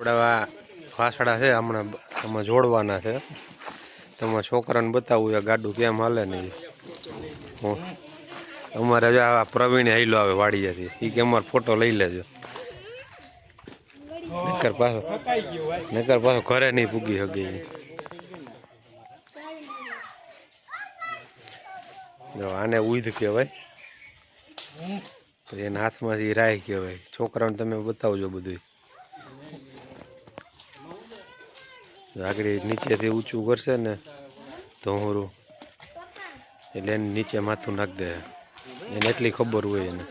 આપણા વાસડા છે, હમણાં આમાં જોડવાના છે. તમારા છોકરાને બતાવવું એ ગાડું કેમ હાલે નહીં. અમારે જો આ પ્રવીણ હાઈલો આવે વાડીયાથી. એ કે અમારો ફોટો લઈ લેજો. નકર પાછો નકર પાછો ઘરે નહીં પૂગી શકે. જો આને ઉધ કહેવાય. એના હાથમાંથી રાય કહેવાય. છોકરાઓને તમે બતાવજો બધું આગળ નીચેથી ઊંચું કરશે ને ધોહરું એટલે એને નીચે માથું નાખ દે. એને એટલી ખબર હોય એને.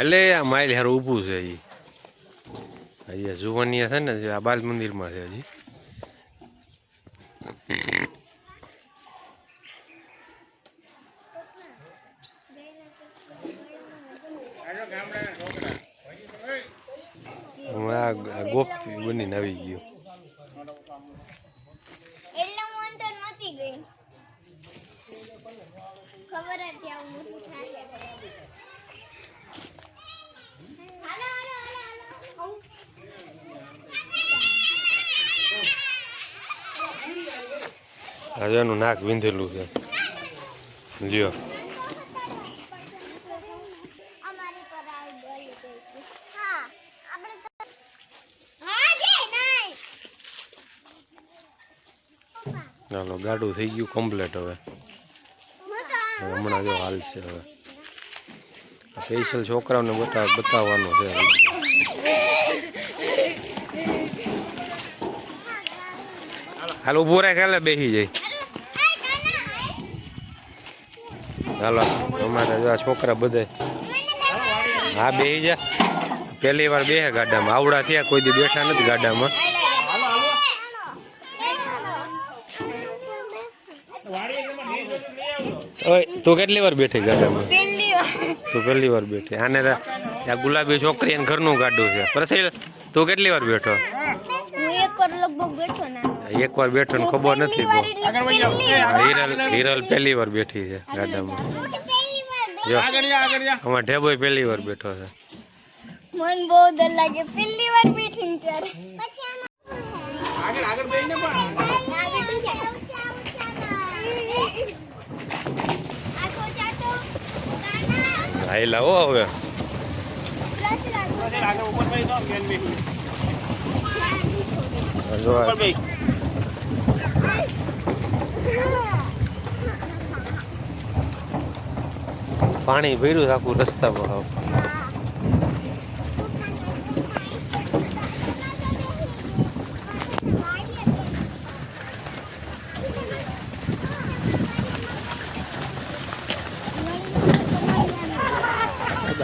એટલે આ માઇલ હારું ઊભું છે હજી. હજી જુવાનિયા છે ને આ બાલ મંદિરમાં છે હજી. ગોપી બનીને આવી ગયું. ખબર હતી આવું મોટું હાલો હાલો હાલો હાલો આજે એનું નાક વિંધેલું છે લ્યો ચાલો ગાડું થઈ ગયું કમ્પ્લેટ હવે હમણાં જો હાલ છે હવે સ્પેશિયલ છોકરાઓને બતાવ બતાવવાનો છે હાલ ઊભો રહે બેસી જાય ચાલો અમારે જો આ છોકરા બધા હા બે જા. પહેલી વાર બે ગાડામાં. આવડા થયા કોઈ દી બેઠા નથી ગાડામાં. ઓય તું કેટલી વાર બેઠી ગાડામાં? તું પહેલી વાર બેઠી. આને આ ગુલાબી છોકરી એને ઘરનું ગાડું છે. પછી તું કેટલી વાર બેઠો હું એક વાર લગભગ બેઠો ના એક વાર બેઠો ને ખબર નથી બહુ. હિરલ હિરલ પહેલી વાર બેઠી છે ગાડામાં. જો અમાર ઢેબોય પહેલી વાર બેઠો છે. મન બહુ ડર લાગે પહેલી વાર બેઠી ને ત્યારે. પછી આગળ આગળ બેહીને પણ. હાઈલા હો હવે. જો આ પાણી ભર્યું આખું રસ્તામાં પર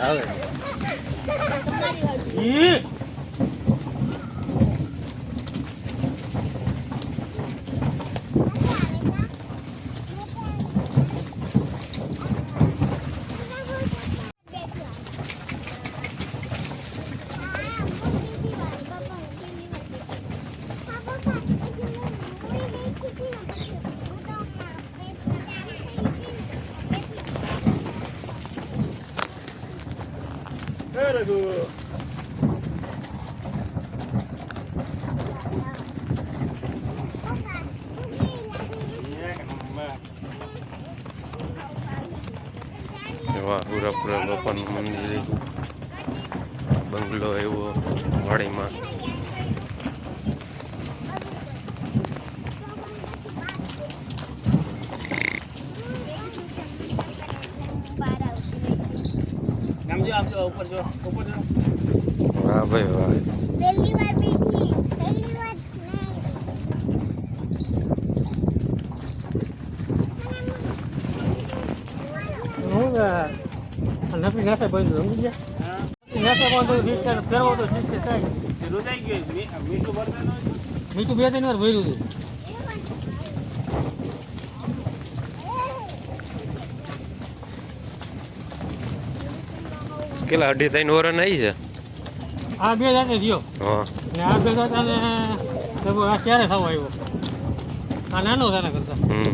આવે એવા પૂરા લોકોનું મંદિર બંગલો એવો વાડીમાં. વાહ ભાઈ વાહ. પહેલી વાર બેઠી પહેલી વાર નહીં. નાખે બધું સમજી ગયા નાખે વાંધો સિસ્ટર ફેરવો તો સિસ્ટર થાય મીઠું બે ત્રણ વાર ભર્યું હતું. કેટલા અઢી ત્રણ વરણ આવી છે? આ બે જાતે થયો. હા. ને આ બે જાતે ને આ ક્યારે થવા આવ્યો? આ નાનો છે કરતા. હમ.